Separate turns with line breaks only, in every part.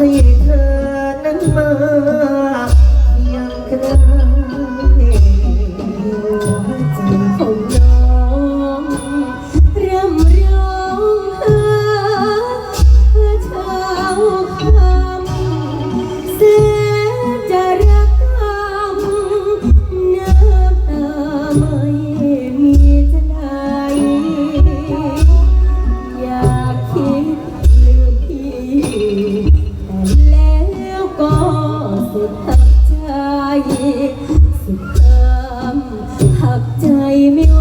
create ไม่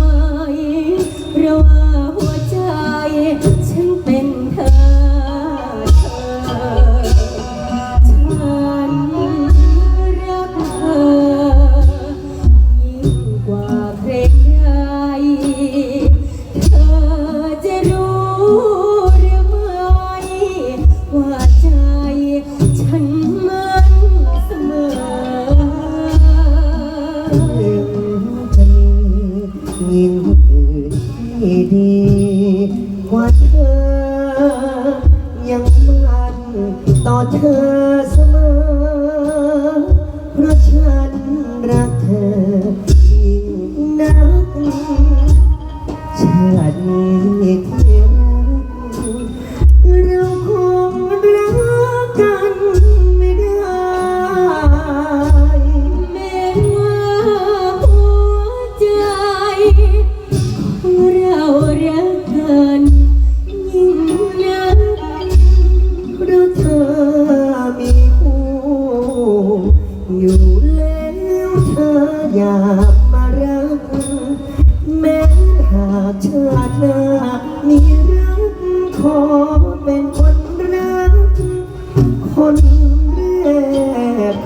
ต่อเธอส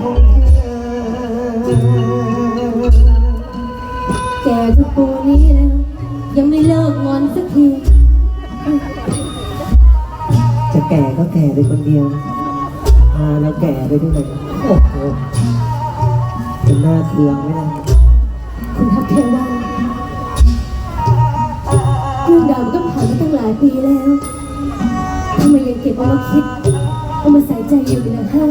ของเธ
อ แก
ทุกปูนี้แล้ว ยังไม่เลิกงอนสักที
จะแก่ก็แก่ไปคนเดียวพาเราแก่ไปด้วย โอ้โหจะน่าเคืองไหมล่ะ
คุณทัพเทวาเรื่องราวก็ผ่านมาตั้งหลายปีแล้วทำไมยังเก็บเอามาคิดเอามาใส่ใจอยู่นะฮะ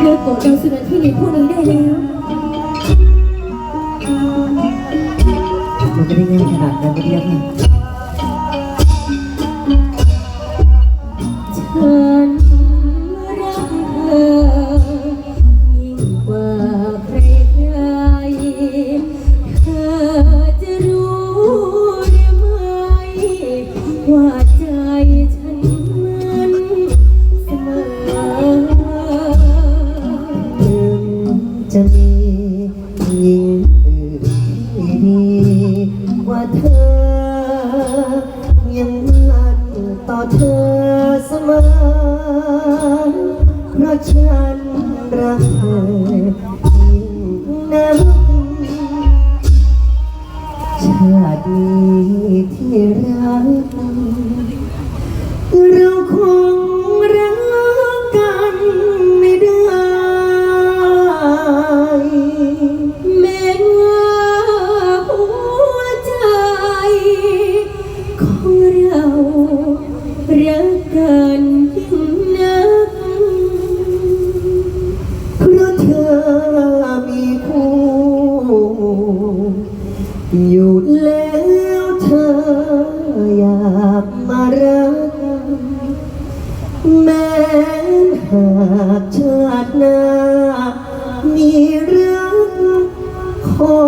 เลิกโกรธเราสุนันที่ในพวกนี้ได้แล้ว
มันไม่ได้ง่ายขนาดนั้นไม่ได้ค่ะ
ฉันรักเธอยิ่งกว่าใครใครเธอจะรู้หรือไม่ว่าใจ เธ
อ ยังมันต่อเธอเสมอเพราะฉันรักเธอ น
ยิ่งนัก
เพราะเธอมีคู่อยู่แล้วเธออยากมารัก แม้หากชาติหน้ามีรัก ขอ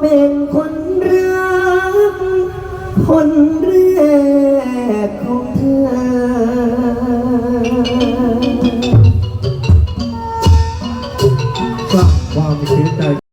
เป็นคนรัก คน